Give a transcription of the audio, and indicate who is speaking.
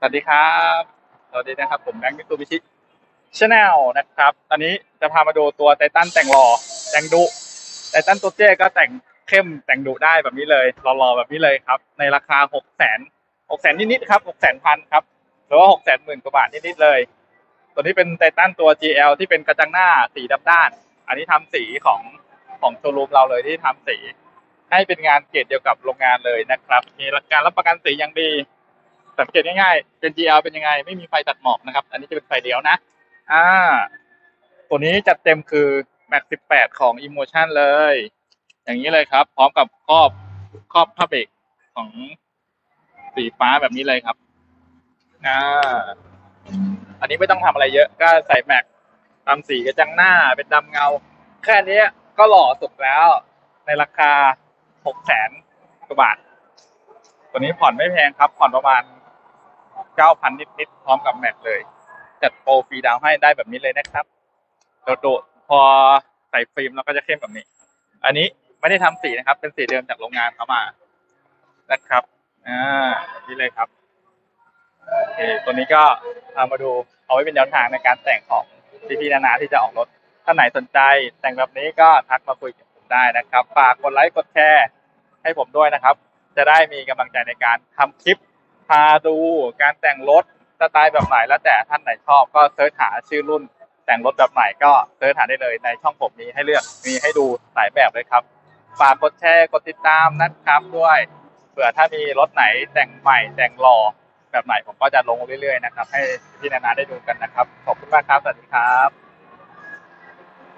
Speaker 1: สวัสดีครับ สวัสดีนะครับ ผมแบงค์มิตูบิชิชาแนลนะครับ ตอนนี้จะพามาดูตัวไททันแต่งหล่อแต่งดุไททันตัวเจ้ก็แต่งเข้มแต่งดุได้แบบนี้เลยหล่อๆแบบนี้เลยครับ ในราคาหกแสนหกแสนนิดๆครับหกแสนพันครับหรือว่าหกแสนหมื่นกว่าบาทนิดๆเลย ตัวนี้เป็นไททันตัว GL ที่เป็นกระจังหน้าสีดำด้าน อันนี้ทำสีของของโชว์รูมเราเลยที่ทำสี ให้เป็นงานเกรดเดียวกับโรงงานเลยนะครับ มีหลัการรับประกันสีอย่างดี สังเกตง่ายๆ เป็น GL เป็นยังไง ไม่มีไฟตัดหมอกนะครับ อันนี้จะเป็นไฟเดียวนะ อ่า ตัวนี้จัดเต็มคือ Max 18 ของ Emotion เลย อย่างนี้เลยครับ พร้อมกับครอบครอบผ้าเบรกของสีฟ้าแบบนี้เลยครับ อ่า อันนี้ไม่ต้องทำอะไรเยอะ ก็ใส่แม็กทำสีกระจังหน้าเป็นดำเงา แค่นี้ก็หล่อสุดแล้วในราคา6แสนกว่าบาท ตัวนี้ผ่อนไม่แพงครับ ผ่อนประมาณ 9,000 นิดๆพร้อมกับแม็กเลย จัดโปรฟรีดาวให้ได้แบบนี้เลยนะครับโดดๆพอใส่ฟิล์มเราก็จะเข้มแบบนี้ อันนี้ไม่ได้ทำสีนะครับ เป็นสีเดิมจากโรงงานเขามานะครับอ่านี้เลยครับโอเคตัวนี้ก็เอามาดูเอาไว้เป็นแนวทางในการแต่งของพี่ๆนานาที่จะออกรถถ้าไหนสนใจแต่งแบบนี้ก็ทักมาคุยกับผมได้นะครับ ฝากกดไลค์กดแชร์ให้ผมด้วยนะครับ จะได้มีกำลังใจในการทำคลิป พาดูการแต่งรถสไตล์แบบไหนแล้วแต่ท่านไหนชอบก็เสิร์ชหาชื่อรุ่นแต่งรถแบบไหนก็เสิร์ชหาได้เลยในช่องผมนี้ให้เลือกมีให้ดูหลายแบบเลยครับฝากกดแชร์กดติดตามนะครับด้วยเผื่อถ้ามีรถไหนแต่งใหม่แต่งหล่อแบบไหนผมก็จะลงเรื่อยๆนะครับ ให้พี่นานาได้ดูกันนะครับ ขอบคุณมากครับสวัสดีครับ